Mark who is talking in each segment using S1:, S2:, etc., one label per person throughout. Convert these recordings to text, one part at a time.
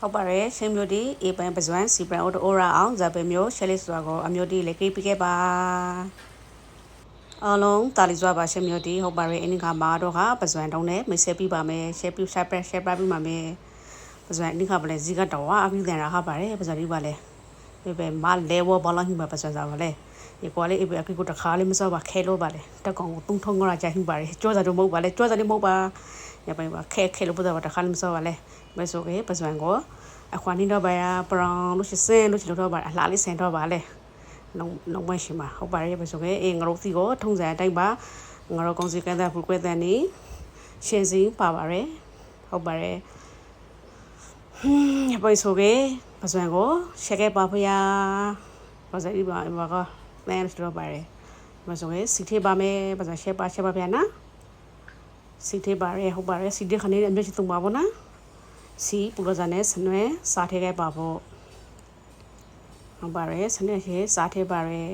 S1: ဟုတ်ပါတယ်ရှင်မျိုးဒီအေပန်ပဇွမ်စီပန်အိုတိုရာအောင်ဇာပေမျိုးရှယ်လစ်ဆိုတာကိုအမျိုးဒီလေကိပိခဲ့ပါအလုံးတာလီစွာပါရှင်မျိုးဒီဟုတ်ပါတယ်အင်းကမာတော့ကပဇွမ်တုံးနဲ့မိတ်ဆက်ပြပါမယ်ရှယ်ပြရှယ်ပရက်ရှယ်ပရက်ပြပါမယ်ပဇွမ်အင်းကပလဲဇီကတော့အပြီးတယ်ရဟာပါတယ်ပဇွမ်ဒီပါလေဒီပဲမလဲဝဘလာဟိမပဇွမ်စားပါလေဒီကွာလေးအပြအကိကိုတခါလေးမစောပါခဲလို့ပါလေတက်ကောင်ကိုတုံထုံကြကြဟိပါလေကြောစားတော့မဟုတ်ပါလေကြောစားနေမဟုတ်ပါ ရပိုင်ပါခဲခဲလို့ပဇွမ်တခါလေးမစောပါလေမဲဆိုကေပဇွန်ကိုအခွာနေတော့ပါရပရောင်လို့ရှိစင်လို့ရှိလို့တော့ပါအလှလေးဆင်တော့ပါလေလုံးလုံးမရှိမှာဟုတ်ပါရဲ့ပဲဆိုကေအေးငါတို့စီကိုထုံစံအတိုင်းပါငါတို့ကောင်စီကန်တဲ့ဖူကွဲတဲ့နေရှင်းစီပါပါရဲ့ဟုတ်ပါရဲ့ဟင်းပဲဆိုကေပဇွန်ကိုရှက်ခဲ့ပါဖယားပါစရီပါဘာကလဲလို့ပါရဲ့မဆိုကေစီထေးပါမယ်ပဇွန်ရှက်ပါရှက်ပါဖယားနော် စီထေးပါရဲ့ဟုတ်ပါရဲ့စီထေးခနေအမြင့်ချတုံပါဘောနော်စီပူရဇာနဲ့စနွဲစားထဲခဲ့ပါဖို့ဟုတ်ပါတယ်စနွဲရေစားထဲပါရဲ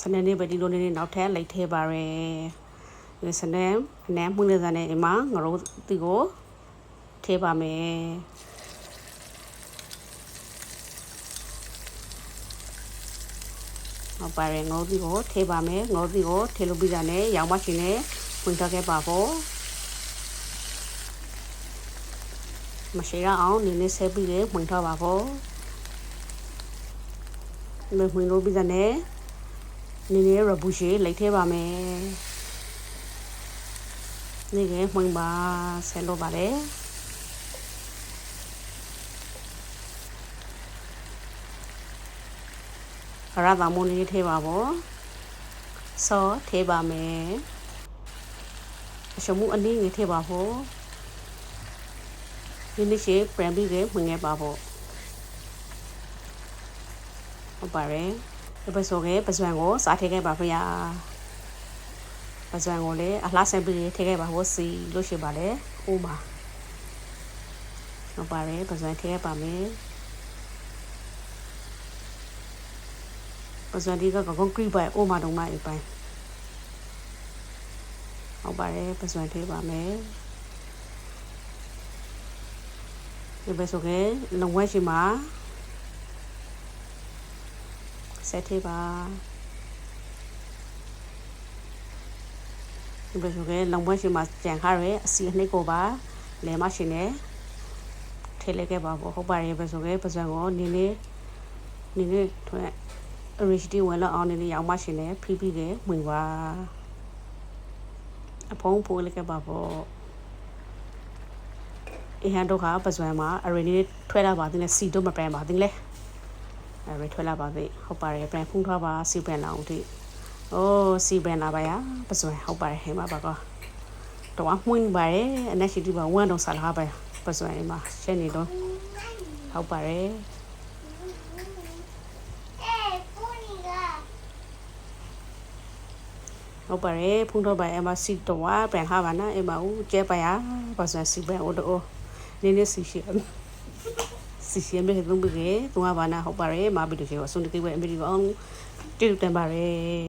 S1: စနွဲနေပဲဒီလိုနေနေနောက်ထပ်လိုက်ထဲပါရဲဒီစနွဲအနမ်းမှုနေစနဲ့အမငရိုးတီကိုထဲပါမယ် ဟုတ်ပါတယ်ငိုးတီကိုထဲပါမယ်ငိုးတီကိုထဲလို့ပြီးတာနဲ့ရောင်မရှင်နဲ့ဝင်ထားခဲ့ပါဖို့မရှိရအောင်နင်းနေဆက်ပြီးလေဝင်ထားပါဖို့မဝင်လို့ပြီးတဲ့နင်းနေရဘူရှိလိုက်ထဲပါမယ်နေကဝင်ပါဆက်လို့ပါလေ ရတာမုန်လေးထဲပါဖို့စောထဲပါမယ်အရှမှုအနည်းငယ်ထဲပါဖို့ဒီနေ့ရှိပြန်ပြီးခဲ့ဝင်ခဲ့ပါဖို့ဟုတ်ပါတယ်ဒီပစောကပဇွန်ကိုစားထည့်ခဲ့ပါဖေ။ပဇွန်ကိုလည်းအလှဆန်ပြီးထည့်ခဲ့ပါဖို့စီလို့ရှိပါလေ။အိုးပါဟုတ်ပါတယ်ပဇွန်ထည့်ခဲ့ပါမယ်။ ပဇွန်ဒီကကွန်ကရစ်ပဲအိုးမတော့မအိပ်ပိုင်းဟုတ်ပါတယ်ပဇွန်ထည့်ပါမယ်။ဒီပဲဆိုကေလုံဝဲရှိမှာဆက်သေးပါဒီပဲဆိုကေလုံဝဲရှိမှာကြံခါရဲအစီအနှိတ်ကိုပါလဲမရှင်နေထဲလိုက်ခဲ့ပါဘောဟုတ်ပါရဲ့ပဲဆိုကေပစံကိုနင်းနေနင်းနေထွဲ originality ဝင်လောက်အောင်နင်းနေရောက်မရှင်နေဖိပြီးကေဝင်ပါအဖုံးပိုးလိုက်ခဲ့ပါဘောအဟန်တို့ကပဇွန်မှာအရင်လေးထွဲလာပါသေးတယ်စီတို့မပန်ပါသေးလေအဲရထွဲလာပါသေးဟုတ်ပါတယ်ပြန်ဖုန်းထားပါစီပန်လာအောင်ဒီအိုးစီပန်လာပါရပဇွန်ဟုတ်ပါတယ်ဟဲ့မှာပါကောတော့မှွင်းပါရဲ့အနက်ရှိဒီပါဝမ်းတော့ဆလာပါပဇွန်မှာရှင်းနေတော့ဟုတ်ပါတယ် ဟုတ်ပါတယ်ဖုန်းတော့ပါအမစီတော့ပြန်ခါပါနာအမဦးကျဲပါရပဇွန်စီပန်အိုတော့နင်းနေစီရှိစီရှိမဲ့သုံးပြီးသူကဘာနာဟုတ်ပါတယ်မဘီတို့ရှိတော့အစွန်တကိဝဲအမေရိကန်တူတန်ပါတယ်